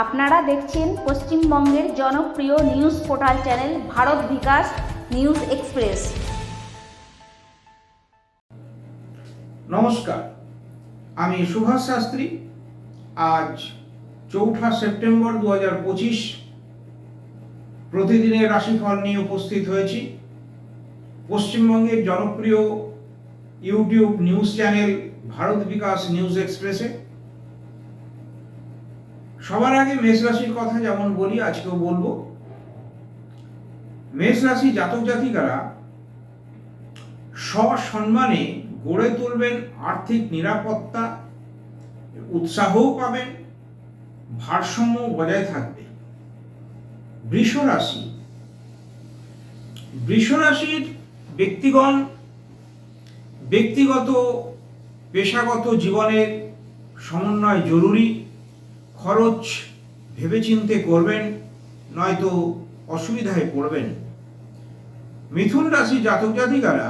আপনারা দেখছেন পশ্চিমবঙ্গের জনপ্রিয় news portal channel Bharat Bikash news express. নমস্কার, আমি সুভাষ শাস্ত্রী। আজ চৌঠা সেপ্টেম্বর দু হাজার পঁচিশ প্রতিদিনের রাশিফল নিয়ে উপস্থিত হয়েছি। পশ্চিমবঙ্গের জনপ্রিয় YouTube news channel Bharat Bikash news এক্সপ্রেসে। সবার আগে মেষ রাশির কথা যেমন বলি, আজকেও বলব। মেষ রাশি জাতক জাতিকারা সসম্মানে গড়ে তুলবেন আর্থিক নিরাপত্তা, উৎসাহও পাবেন, ভারসাম্য বজায় থাকবে। বৃষ রাশি, বৃষ রাশির ব্যক্তিগণ ব্যক্তিগত, পেশাগত জীবনের সমন্বয় জরুরি। খরচ ভেবেচিন্তে করবেন নয়তো অসুবিধায় পড়বেন। মিথুন রাশি জাতক জাতিকারা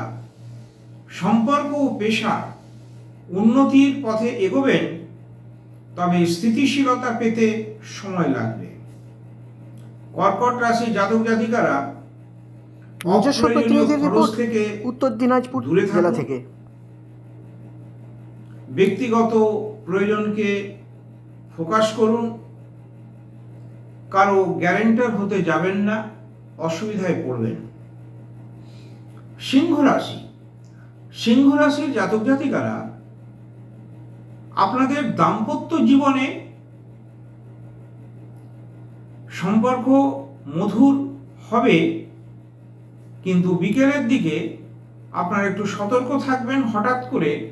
সম্পর্ক ও পেশা উন্নতির পথে এগোবেন তবে স্থিতিশীলতা পেতে সময় লাগবে। কর্কট রাশি জাতক জাতিকারা নিজস্ব প্রতিনিধির রিপোর্ট থেকে উত্তর দিনাজপুর। জেলা থেকে। ব্যক্তিগত প্রয়োজনকে ফোকাস করুন। কারও গ্যারেন্টার হতে যাবেন না, অসুবিধায় পড়বেন। সিংহ রাশি। সিংহ রাশির জাতক জাতিকারা আপনাদের দাম্পত্য জীবনে সম্পর্ক মধুর হবে, কিন্তু বিকেলের দিকে আপনারা একটু সতর্ক থাকবেন হঠাৎ করে।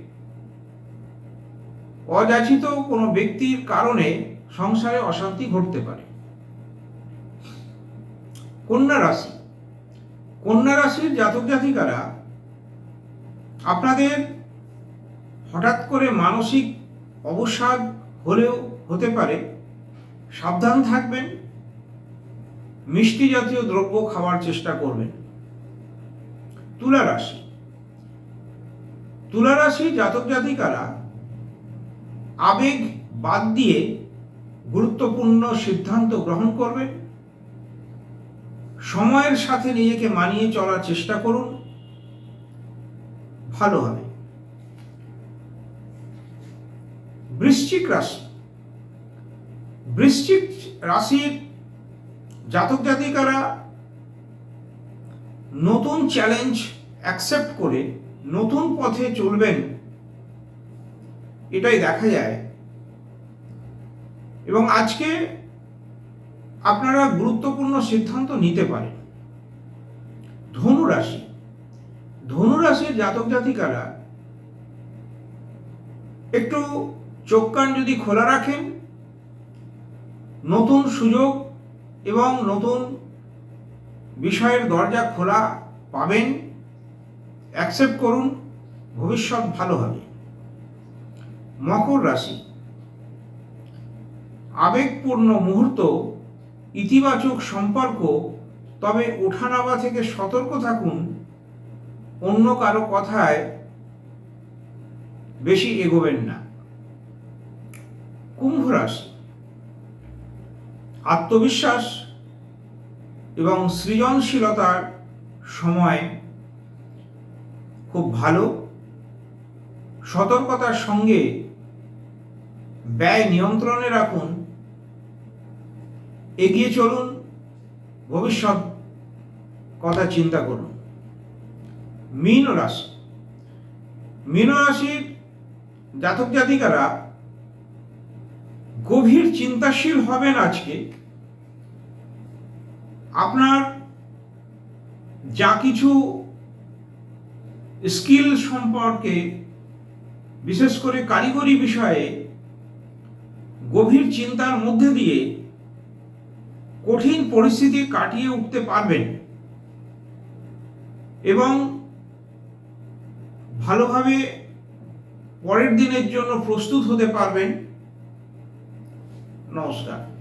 অযাচিত কোনো ব্যক্তির কারণে সংসারে অশান্তি ঘটতে পারে। কন্যা রাশি। কন্যা রাশির জাতক জাতিকারা আপনাদের হঠাৎ করে মানসিক অবসাদ হলেও হতে পারে। সাবধান থাকবেন। মিষ্টি জাতীয় দ্রব্য খাওয়ার চেষ্টা করবেন। তুলা রাশি। তুলা রাশি জাতক জাতিকারা আবেগ বাদ দিয়ে গুরুত্বপূর্ণ সিদ্ধান্ত গ্রহণ করবেন। সময়ের সাথে নিজেকে মানিয়ে চলার চেষ্টা করুন। ভালো হবে। বৃশ্চিক রাশি। বৃশ্চিক রাশির জাতক জাতিকারা নতুন চ্যালেঞ্জ অ্যাকসেপ্ট করে নতুন পথে চলবেন। এটাই দেখা যায়। এবং আজকে আপনারা গুরুত্বপূর্ণ সিদ্ধান্ত নিতে পারেন। ধনু রাশি। ধনু রাশির জাতক জাতিকারা একটু চোখ কান যদি খোলা রাখেন, নতুন সুযোগ এবং নতুন বিষয়ের দরজা খোলা পাবেন অ্যাকসেপ্ট করুন, ভবিষ্যৎ ভালো হবে। মকর রাশি। আবেগপূর্ণ মুহূর্ত, ইতিবাচক সম্পর্ক, তবে ওঠানামা থেকে সতর্ক থাকুন। অন্য কারও কথায় বেশি এগোবেন না। কুম্ভ রাশি। আত্মবিশ্বাস এবং সৃজনশীলতার সময় খুব ভালো। সতর্কতার সঙ্গে ব্যয় নিয়ন্ত্রণে রাখুন, এগিয়ে চলুন, ভবিষ্যৎ কথা চিন্তা করুন। মীন রাশি। মীন রাশির জাতক জাতিকারা গভীর চিন্তাশীল হবেন আজকে। আপনার যা কিছু স্কিল সম্পর্কে, বিশেষ করে কারিগরি বিষয়ে গভীর চিন্তার মধ্যে দিয়ে কঠিন পরিস্থিতি কাটিয়ে উঠতে পারবেন। এবং ভালোভাবে পরের দিনের জন্য প্রস্তুত হতে পারবেন। নমস্কার।